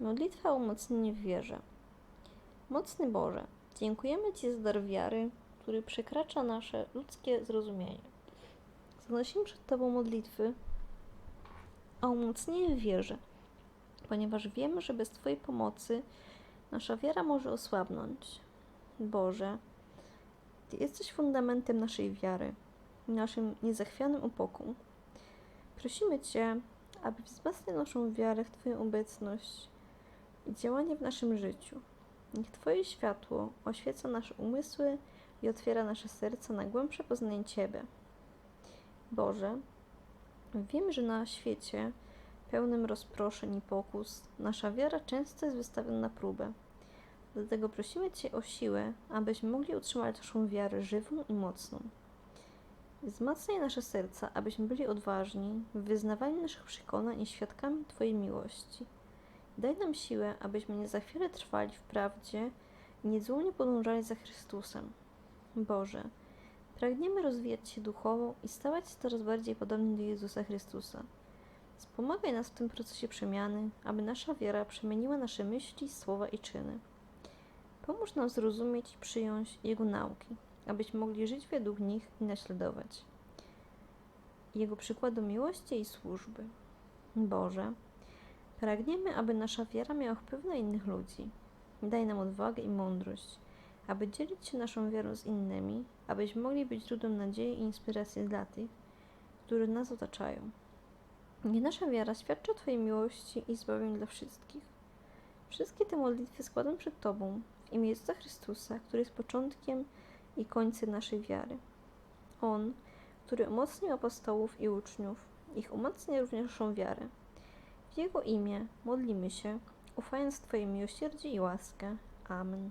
Modlitwa umocnienie w wierze. Mocny Boże, dziękujemy Ci za dar wiary, który przekracza nasze ludzkie zrozumienie. Zanosimy przed Tobą modlitwy o umocnienie w wierze, ponieważ wiemy, że bez Twojej pomocy nasza wiara może osłabnąć. Boże, Ty jesteś fundamentem naszej wiary, naszym niezachwianym opoką. Prosimy Cię, aby wzmacniał naszą wiarę w Twoją obecność i działanie w naszym życiu. Niech Twoje światło oświeca nasze umysły i otwiera nasze serca na głębsze poznanie Ciebie. Boże, wiem, że na świecie pełnym rozproszeń i pokus nasza wiara często jest wystawiona na próbę. Dlatego prosimy Cię o siłę, abyśmy mogli utrzymać naszą wiarę żywą i mocną. Wzmacniaj nasze serca, abyśmy byli odważni w wyznawaniu naszych przekonań i świadkami Twojej miłości. Daj nam siłę, abyśmy nie za chwilę trwali w prawdzie i niezłomnie podążali za Chrystusem. Boże, pragniemy rozwijać się duchowo i stawać się coraz bardziej podobni do Jezusa Chrystusa. Wspomagaj nas w tym procesie przemiany, aby nasza wiara przemieniła nasze myśli, słowa i czyny. Pomóż nam zrozumieć i przyjąć Jego nauki, abyśmy mogli żyć według nich i naśladować Jego przykładu miłości i służby. Boże, pragniemy, aby nasza wiara miała wpływ na innych ludzi. Daj nam odwagę i mądrość, aby dzielić się naszą wiarą z innymi, abyśmy mogli być źródłem nadziei i inspiracji dla tych, którzy nas otaczają. Niech nasza wiara świadczy o Twojej miłości i zbawieniu dla wszystkich. Wszystkie te modlitwy składam przed Tobą w imię Jezusa Chrystusa, który jest początkiem i końcem naszej wiary. On, który umocnił apostołów i uczniów, ich umacnia również naszą wiarę. Jego imię modlimy się, ufając Twojej miłosierdzie i łaskę. Amen.